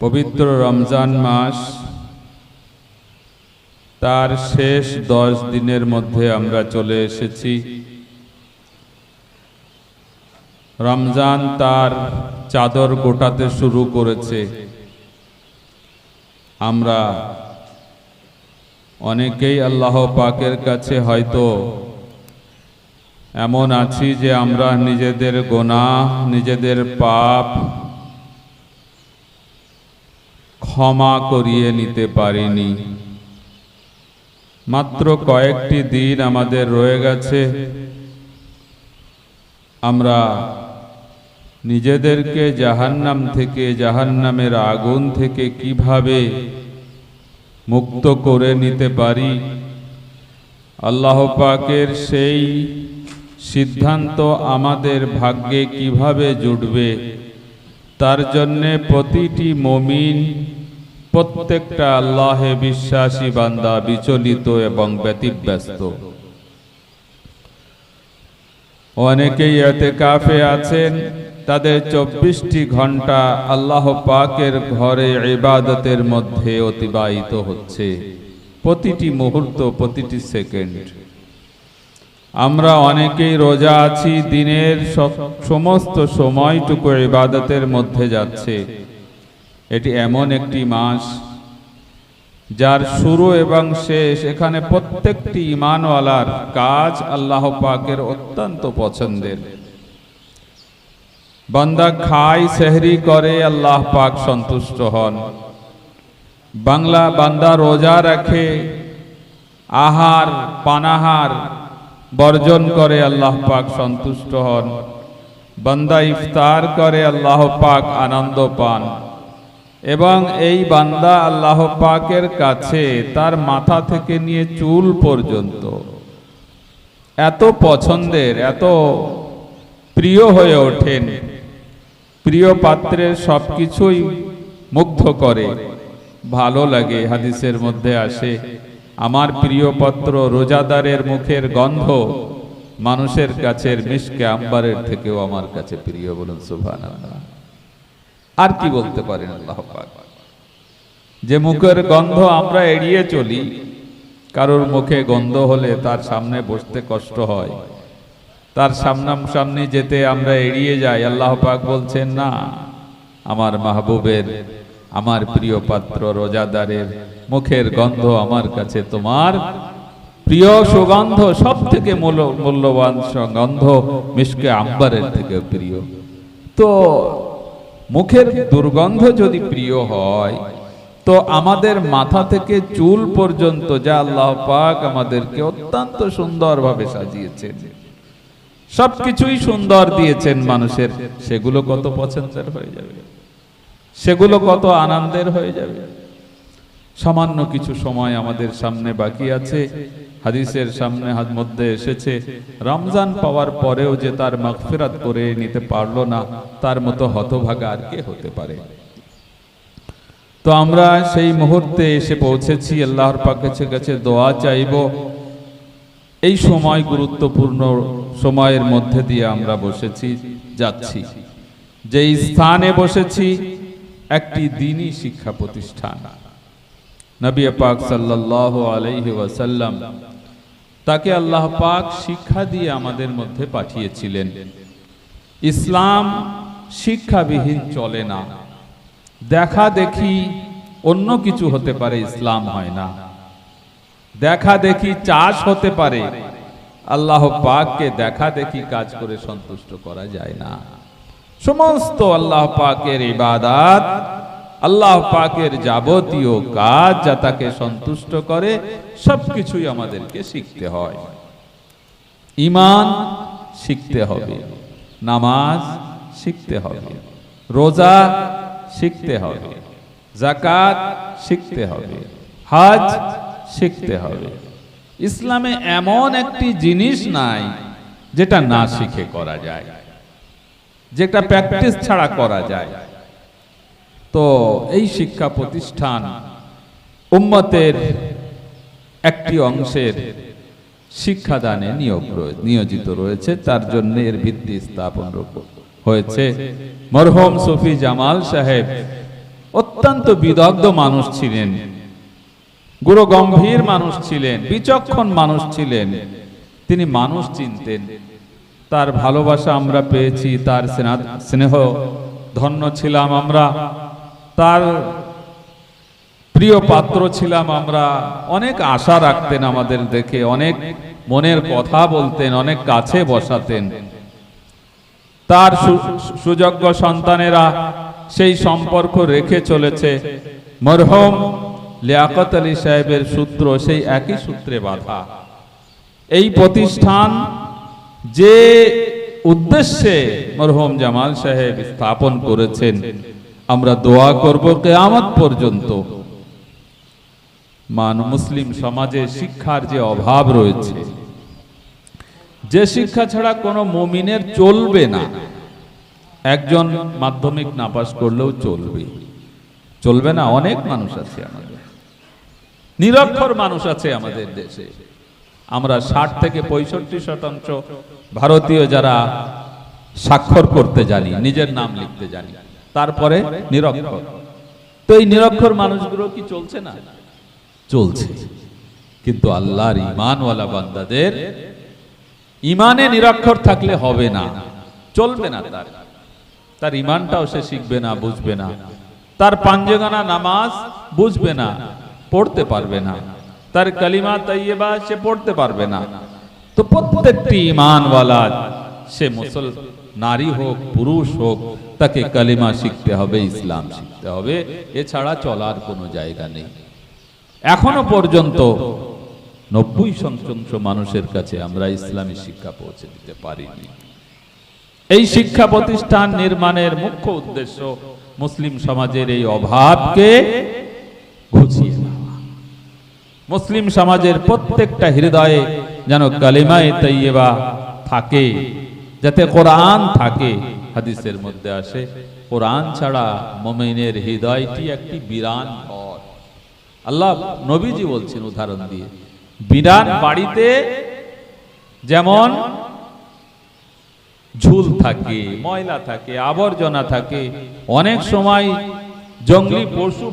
পবিত্র রমজান মাস, তার শেষ দশ দিনের মধ্যে আমরা চলে এসেছি। রমজান তার চাদর গোটাতে শুরু করেছে। আমরা অনেকেই আল্লাহ পাকের কাছে হয়তো এমন আছি যে আমরা নিজেদের গোনা নিজেদের পাপ ক্ষমা করিয়ে নিতে পারিনি। মাত্র কয়েকটি দিন আমাদের রয়ে গেছে। আমরা নিজেদেরকে জাহান্নাম থেকে, জাহান্নামের আগুন থেকে কীভাবে মুক্ত করে নিতে পারি? আল্লাহ পাকের সেই সিদ্ধান্ত আমাদের ভাগ্যে কীভাবে জুটবে? তার জন্যে প্রতিটি মমিন প্রত্যেকটা আল্লাহে বিশ্বাসী বান্দা বিচলিত এবং ব্যতিব্যস্ত। অনেকেই এতে কাফে আছেন, তাদের চব্বিশটি ঘণ্টা আল্লাহ পাকের ঘরে ইবাদতের মধ্যে অতিবাহিত হচ্ছে। প্রতিটি মুহূর্ত, প্রতিটি সেকেন্ড। আমরা অনেকেই রোজা আছি, দিনের সমস্ত সময়টুকু ইবাদতের মধ্যে যাচ্ছে। এটি এমন একটি মাস যার শুরু এবং শেষ। এখানে প্রত্যেকটি ইমানওয়ালার কাজ আল্লাহ পাকের অত্যন্ত পছন্দের। বান্দা খায়, সেহরি করে, আল্লাহ পাক সন্তুষ্ট হন। বাংলা বান্দা রোজা রাখে, আহার, পানাহার বর্জন করে, আল্লাহ পাক সন্তুষ্ট হন। বান্দা ইফতার করে, আল্লাহ পাক আনন্দ পান। এবং এই বান্দা আল্লাহ পাকের কাছে তার মাথা থেকে নিয়ে চুল পর্যন্ত। এত পছন্দের, এত প্রিয় হয়ে ওঠেন। প্রিয় পাত্রের সব কিছুই মুগ্ধ করে। ভালো লাগে, হাদিসের মধ্যে আসে, আমার প্রিয় পত্র রোজাদারের মুখের গন্ধ মানুষের কাছের মিসকে আম্বারের থেকেও আমার কাছে প্রিয়, বলুন সুভান আর কি বলতে পারেন আল্লাহ যে মুখের গন্ধ আমরা এড়িয়ে চলি, কারোর মুখে গন্ধ হলে তার সামনে বসতে কষ্ট হয়। তার সামনাম সামনে যেতে আমরা এড়িয়ে যাই। আল্লাহ পাক বলছেন, না, আমার মাহবুবের, আমার প্রিয় পাত্র রোজাদারের মুখের গন্ধ আমার কাছে তোমার প্রিয় সুগন্ধ সব থেকে মূল্যবান গন্ধ মিশকে আম্বারের থেকে প্রিয়। তো মুখের দুর্গন্ধ যদি প্রিয় হয়, তো আমাদের মাথা থেকে চুল পর্যন্ত যা আল্লাহ পাক আমাদেরকে অত্যন্ত সুন্দরভাবে সাজিয়েছেন। সবকিছুই সুন্দর দিয়েছেন মানুষের। সেগুলো কত পছন্দের হয়ে যাবে। সেগুলো কত আনন্দের হয়ে যাবে। সামান্য কিছু সময় আমাদের সামনে বাকি আছে। হাদিসের সামনে মধ্যে এসেছে, রমজান পাওয়ার পরেও যে তার মাগফিরাত করে নিতে পারল না, তার মতো হতভাগা আর কে হতে পারে? তো আমরা সেই মুহূর্তে এসে পৌঁছেছি, আল্লাহর পাকেছে কাছে দোয়া চাইব। এই সময় গুরুত্বপূর্ণ সময়ের মধ্যে দিয়ে আমরা বসেছি, যাচ্ছি। যেই স্থানে বসেছি, একটি দিনই শিক্ষা প্রতিষ্ঠান। নবী পাক সাল্লাহ আলাইহি ওয়াসাল্লাম তাকে আল্লাহ পাক শিক্ষা দিয়ে আমাদের মধ্যে পাঠিয়েছিলেন। ইসলাম শিক্ষাবিহীন চলে না। দেখা দেখি অন্য কিছু হতে পারে, ইসলাম হয় না। দেখা দেখি চাষ হতে পারে। আল্লাহ পাককে দেখা দেখি কাজ করে সন্তুষ্ট করা যায় না। সমস্ত আল্লাহ পাকের ইবাদাত আল্লাহ পাকের যাবতীয় কাজ যা তাকে সন্তুষ্ট করে, সবকিছুই আমাদেরকে শিখতে হয়। ইমান শিখতে হবে, নামাজ শিখতে হবে, রোজা শিখতে হবে জাকাত শিখতে হবে, হজ শিখতে হবে। ইসলামে এমন একটি জিনিস নাই যেটা না শিখে করা যায়, যেটা প্র্যাকটিস ছাড়া করা যায়। তো এই শিক্ষা প্রতিষ্ঠান উম্মতের একটি অংশের শিক্ষাদানে নিয়োগ নিয়োজিত রয়েছে। তার জন্য এর ভিত্তি স্থাপন হয়েছে। মরহম সফি জামাল সাহেব অত্যন্ত বিদগ্ধ মানুষ ছিলেন। গুরু গম্ভীর মানুষ ছিলেন, বিচক্ষণ মানুষ ছিলেন। তিনি মানুষ চিনতেন। তার ভালোবাসা আমরা পেয়েছি, তার স্নেহ- স্নেহ ধন্য ছিলাম আমরা। তার প্রিয় পাত্র ছিলাম আমরা। অনেক আশা রাখতেন আমাদের দেখে, অনেক মনের কথা বলতেন, অনেক কাছে বসাতেন। তার সুযোগ্য সন্তানেরা সেই সম্পর্ক রেখে চলেছে। মরহম লিয়াকত আলী সাহেবের সূত্র সেই একই সূত্রে বাধা। এই প্রতিষ্ঠান যে উদ্দেশ্যে মরহম জামাল সাহেব স্থাপন করেছেন আমরা দোয়া করব কেয়ামত পর্যন্ত। মান মুসলিম সমাজে শিক্ষার যে অভাব রয়েছে, যে শিক্ষা ছাড়া কোনো মুমিনের চলবে না। একজন মাধ্যমিক নাপাস করলেও চলবে। চলবে না, অনেক মানুষ আছে আমাদের। নিরক্ষর মানুষ আছে আমাদের দেশে। আমরা ষাট থেকে পঁয়ষট্টি শতাংশ ভারতীয় যারা স্বাক্ষর করতে জানি, নিজের নাম লিখতে জানি। তারপরে নিরক্ষর তো এই নিরক্ষর মানুষগুলো কি চলছে না? চলছে। কিন্তু আল্লাহর ইমানওয়ালা বান্দাদের ইমানে নিরক্ষর থাকলে হবে না। চলবে না তার। তার ইমানটাও সে শিখবে না বুঝবে না। তার পাঞ্জেগানা নামাজ বুঝবে না পড়তে পারবে না। তার কালিমা তাইয়েবা সে পড়তে পারবে না। তো প্রত্যেকটি ইমানওয়ালা সে মুসল নারী হোক পুরুষ হোক তাকে কালিমা শিখতে হবে, ইসলাম শিখতে হবে, এছাড়া চলার কোনো জায়গা নেই। এখনও পর্যন্ত নব্বই শতাংশ মানুষের কাছে আমরা ইসলামী শিক্ষা পৌঁছে দিতে পারিনি। এই শিক্ষা প্রতিষ্ঠান নির্মাণের মুখ্য উদ্দেশ্য মুসলিম সমাজের এই অভাবকে মুসলিম সমাজের প্রত্যেকটা হৃদয়ে যেন কালিমায়ে তৈয়বা থাকে, যাতে কোরআন থাকে হাদিসের মধ্যে আসে, কোরআন ছাড়া মোমেনের হৃদয়টি একটি বিরান ঘর। আল্লাহ নবীজি বলছেন উদাহরণ দিয়ে, বিরান বাড়িতে যেমন ঝুল থাকে, ময়লা থাকে, আবর্জনা থাকে, অনেক সময় জঙ্গলি পশু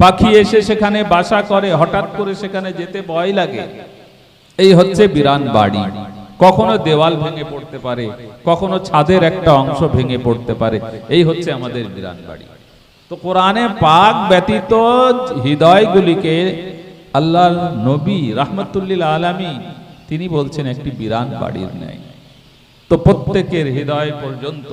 পাখি এসে সেখানে বাসা করে, হঠাৎ করে সেখানে যেতে ভয় লাগে। এই হচ্ছে বিরান বাড়ি। কখনো দেওয়াল ভেঙে পড়তে পারে, কখনো ছাদের একটা অংশ ভেঙে পড়তে পারে। এই হচ্ছে আমাদের বিরান বাড়ি তো কোরআনে পাক ব্যতীত হৃদয়গুলিকে আল্লাহ নবী রাহমাতুল্লিল আলামী তিনি বলছেন একটি বিরান বাড়ির ন্যায়। তো প্রত্যেকের হৃদয় পর্যন্ত,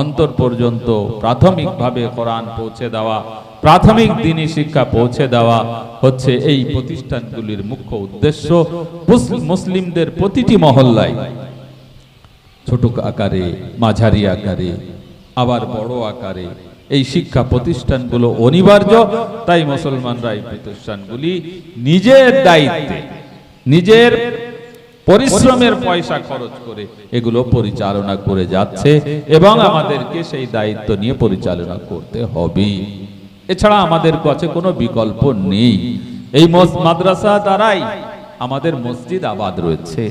অন্তর পর্যন্ত প্রাথমিকভাবে কোরআন পৌঁছে দেওয়া প্রাথমিক দিনী শিক্ষা পৌঁছে দেওয়া হচ্ছে এই প্রতিষ্ঠানগুলির মুখ্য উদ্দেশ্য মুসলিমদের প্রতিটি মহল্লায়। ছোট আকারে, মাঝারি আকারে, আবার বড় আকারে এই শিক্ষা প্রতিষ্ঠানগুলো অনিবার্য, তাই মুসলমানরা এই প্রতিষ্ঠানগুলি নিজের দায়িত্বে, নিজের পরিশ্রমের পয়সা খরচ করে এগুলো পরিচালনা করে যাচ্ছে এবং আমাদেরকে সেই দায়িত্ব নিয়ে পরিচালনা করতে হবে। এছাড়া আমাদের কাছে কোনো বিকল্প নেই। এই মাদ্রাসা দ্বারাই আমাদের মসজিদ আবাদ রয়েছে।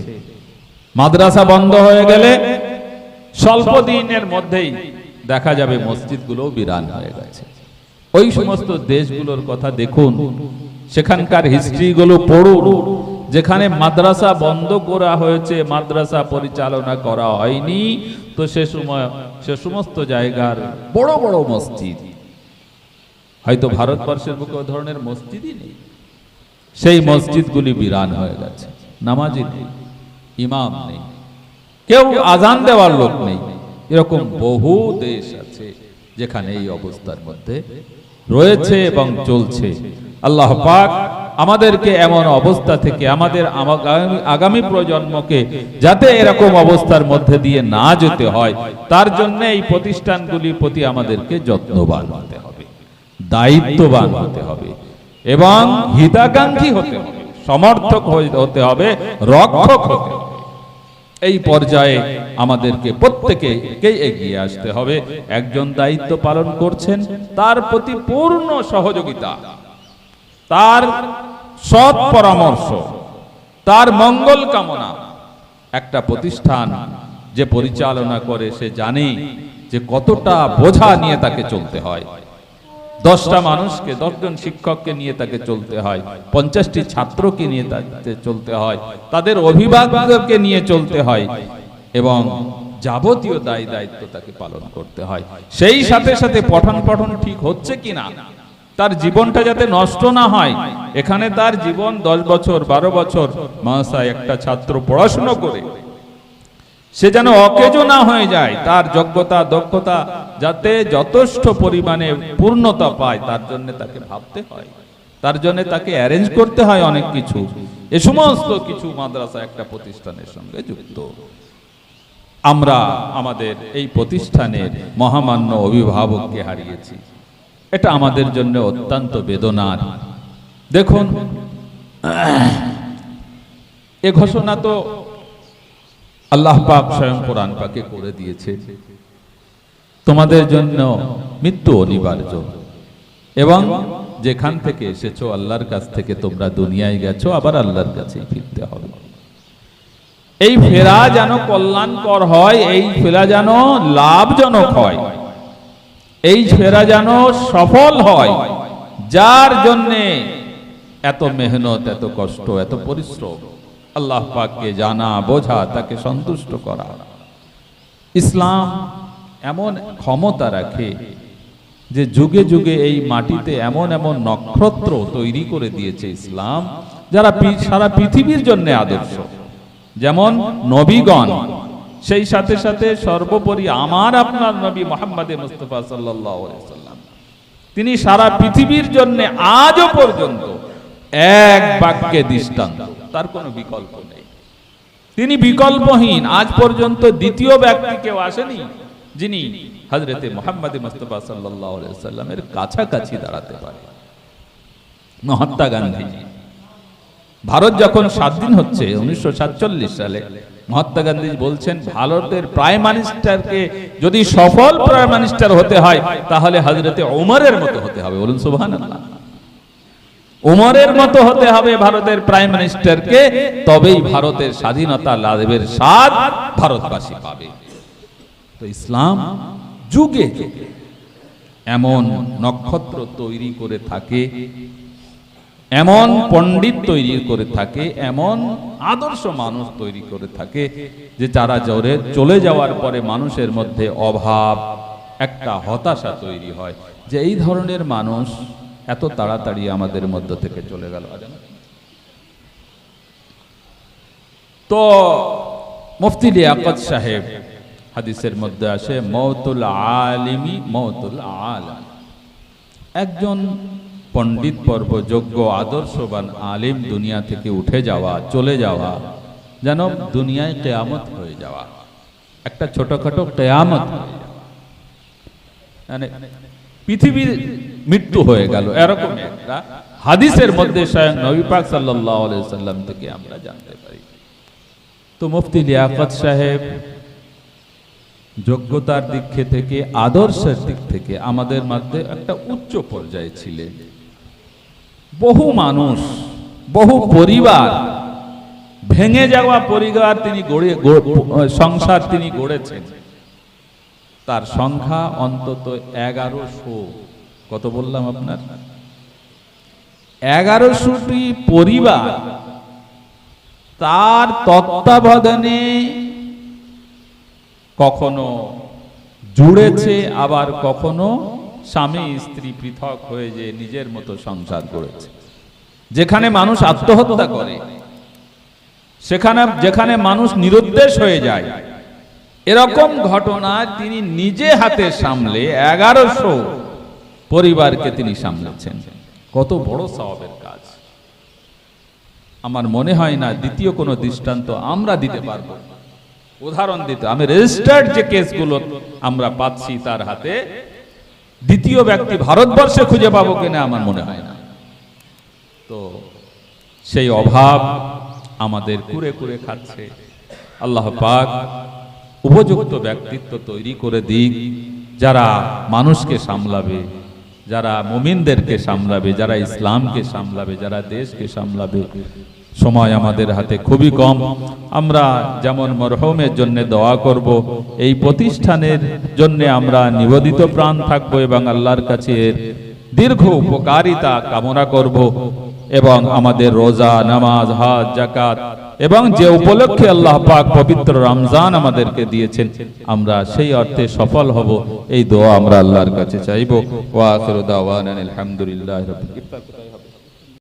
মাদ্রাসা বন্ধ হয়ে গেলে স্বল্প দিনের মধ্যেই দেখা যাবে মসজিদগুলো বিরান হয়ে গেছে। ওই সমস্ত দেশগুলোর কথা দেখুন, সেখানকার হিস্ট্রিগুলো পড়ুন, যেখানে মাদ্রাসা বন্ধ করা হয়েছে, মাদ্রাসা পরিচালনা করা হয়নি, তো সে সময়, সে সমস্ত জায়গার বড় বড় মসজিদ হয়তো ভারতবর্ষের বুকে ধরনের মসজিদই নেই। সেই মসজিদগুলি বিরান হয়ে গেছে। নামাজি নেই, ইমাম নেই, কেউ আজান দেওয়ার লোক নেই। এরকম বহু দেশ আছে যেখানে এই অবস্থার মধ্যে রয়েছে এবং চলছে। আল্লাহ পাক আমাদেরকে এমন অবস্থা থেকে আমাদের আগামী- আগামী প্রজন্মকে যাতে এরকম অবস্থার মধ্যে দিয়ে না যেতে হয়, তার জন্য এই প্রতিষ্ঠানগুলির প্রতি আমাদেরকে যত্নবান হতে হবে। দায়িত্ববান হতে হবে। এবং হিতাকাঙ্ক্ষী হতে হবে, সমর্থক হতে হবে, রক্ষক হতে এই পর্যায়ে আমাদেরকে প্রত্যেকেই এগিয়ে আসতে হবে। একজন দায়িত্ব পালন করছেন, তার প্রতি পূর্ণ সহযোগিতা, তার সৎ পরামর্শ, তার মঙ্গল কামনা। একটা প্রতিষ্ঠান যে পরিচালনা করে, সে জানে যে কতটা বোঝা নিয়ে তাকে চলতে হয়। দশটা মানুষকে, দশজন শিক্ষককে নিয়ে তাকে চলতে হয়। পঞ্চাশটি ছাত্রকে নিয়ে তাকে চলতে হয়। তাদের অভিভাবককে নিয়ে চলতে হয় এবং যাবতীয় দায় দায়িত্ব তাকে পালন করতে হয়। সেই সাথে সাথে পঠন পঠন ঠিক হচ্ছে কিনা? তার জীবনটা যাতে নষ্ট না হয়, এখানে তার জীবন দশ বছর, বারো বছর মাসা একটা ছাত্র পড়াশুনো করে। সে যেন অকেজো না হয়ে যায়, তার যোগ্যতা, দক্ষতা যাতে যথেষ্ট পরিমাণে পূর্ণতা পায়, তার জন্য তাকে ভাবতে হয়। তার জন্য তাকে অ্যারেঞ্জ করতে হয় অনেক কিছু। এ সমস্ত কিছু মাদ্রাসা একটা প্রতিষ্ঠানের সঙ্গে যুক্ত। আমরা আমাদের এই প্রতিষ্ঠানের মহামান্য অভিভাবককে হারিয়েছি। এটা আমাদের জন্য অত্যন্ত বেদনার। দেখুন, এ ঘোষণা তো আল্লাহ পাক স্বয়ং কোরআন পাকে করে দিয়েছে। তোমাদের জন্য মৃত্যু অনিবার্য। এবং যেখান থেকে এসেছ, আল্লাহর কাছ থেকে তোমরা দুনিয়ায় গেছো, আবার আল্লাহর কাছেই ফিরতে হবে। এই ফেরা যেন কল্যাণকর হয়, এই ফেরা যেন লাভজনক হয়, এই ফেরা যেন সফল হয়, যার জন্যে এত মেহনত, এত কষ্ট, এত পরিশ্রম আল্লাহ পাককে জানা, বোঝা, তাকে সন্তুষ্ট করা। ইসলাম এমন ক্ষমতা রাখে যে যুগে যুগে এই মাটিতে এমন এমন নক্ষত্র তৈরি করে দিয়েছে ইসলাম, যারা সারা পৃথিবীর জন্য আদর্শ। যেমন নবীগণ, সেই সাথে সাথে সর্বোপরি আমার আপনার নবী মোহাম্মদে মুস্তফা সাল্লাম। তিনি সারা পৃথিবীর জন্য আজও পর্যন্ত এক বাক্যে দৃষ্টান্ত। তার কোনো বিকল্প নেই। তিনি বিকল্পহীন। আজ পর্যন্ত দ্বিতীয় ব্যক্তি কেউ আসেনি যিনি হজরতে মোহাম্মদ মুস্তফা সাল্লামের কাছাকাছি দাঁড়াতে পারে। মহাত্মা গান্ধী। ভারত যখন স্বাধীন হচ্ছে, উনিশশো সাতচল্লিশ সালে, মহাত্মা গান্ধী বলছেন, ভারতের প্রাইম মিনিস্টারকে যদি সফল প্রাইম মিনিস্টার হতে হয়, তাহলে হজরতে ওমরের মতো হতে হবে। বলুন সুবহান উমরের মতো হতে হবে ভারতের প্রাইম মিনিস্টারকে তবেই ভারতের স্বাধীনতা লাভের স্বাদ ভারতবাসী পাবে। তো ইসলাম যুগে যুগে এমন নক্ষত্র তৈরি করে থাকে, এমন পণ্ডিত তৈরি করে থাকে, এমন আদর্শ মানুষ তৈরি করে থাকে, যে যারা জোরে চলে যাওয়ার পরে মানুষের মধ্যে অভাব, একটা হতাশা তৈরি হয়, যে এই ধরনের মানুষ এত তাড়াতাড়ি আমাদের মধ্য থেকে চলে গেল। তো মুফতি লিয়াকত সাহেব হাদিসের মধ্যে আসে মৌতুল আলিমি মৌতুল আলাম। একজন পণ্ডিত পর্ব যোগ্য আদর্শবান আলিম দুনিয়া থেকে উঠে যাওয়া, চলে যাওয়া, যেন দুনিয়ায় কেয়ামত হয়ে যাওয়া। একটা ছোটখাটো কেয়ামত মানে পৃথিবীর মৃত্যু হয়ে গেল। এরকম একটা হাদিসের মধ্যে স্বয়ং নবী পাক সাল্লাম থেকে আমরা জানতে পারি। তো মুফতি লিয়াকত সাহেব যোগ্যতার দিক থেকে, আদর্শের দিক থেকে আমাদের মধ্যে একটা উচ্চ পর্যায়ে ছিলেন। বহু মানুষ, বহু পরিবার ভেঙে যাওয়া পরিবার তিনি গড়ে সংসার তিনি গড়েছেন। তার সংখ্যা অন্তত এগারোশো। কত বললাম আপনার? এগারোশোটি পরিবার তার তত্ত্বাবধানে কখনো জুড়েছে, আবার কখনো স্বামী স্ত্রী পৃথক হয়ে যে নিজের মতো সংসার করেছে। যেখানে মানুষ আত্মহত্যা করে, সেখানে, যেখানে মানুষ নিরুদ্দেশ হয়ে যায় এরকম ঘটনা তিনি নিজে হাতে সামলে এগারোশো পরিবারকে তিনি সামলেছেন। কত বড় স্বভাবের কাজ। আমার মনে হয় না দ্বিতীয় কোনো দৃষ্টান্ত আমরা দিতে পারব। উদাহরণ দিতে, আমি রেজিস্টার্ড যে কেসগুলো আমরা পাচ্ছি তার হাতে, দ্বিতীয় ব্যক্তি ভারতবর্ষে খুঁজে পাবো কিনা আমার মনে হয় না। তো সেই অভাব আমাদের কুরে কুরে খাচ্ছে। আল্লাহ পাক উপযুক্ত ব্যক্তিত্ব তৈরি করে দিক, যারা মানুষকে সামলাবে, যারা মুমিনদেরকে সামলাবে, যারা ইসলামকে সামলাবে, যারা দেশকে সামলাবে। সময় আমাদের হাতে খুবই কম। আমরা যেমন মরহমের জন্য দোয়া করব, এই প্রতিষ্ঠানের জন্য আমরা নিবেদিত প্রাণ থাকব এবং আল্লাহর কাছে দীর্ঘ উপকারিতা কামনা করব। এবং আমাদের রোজা, নামাজ, হাজ জাকাত এবং যে উপলক্ষে আল্লাহ পাক পবিত্র রমজান আমাদেরকে দিয়েছেন, আমরা সেই অর্থে সফল হব। এই দোয়া আমরা আল্লাহর কাছে চাইব। ওয়া আলহামদুলিল্লাহি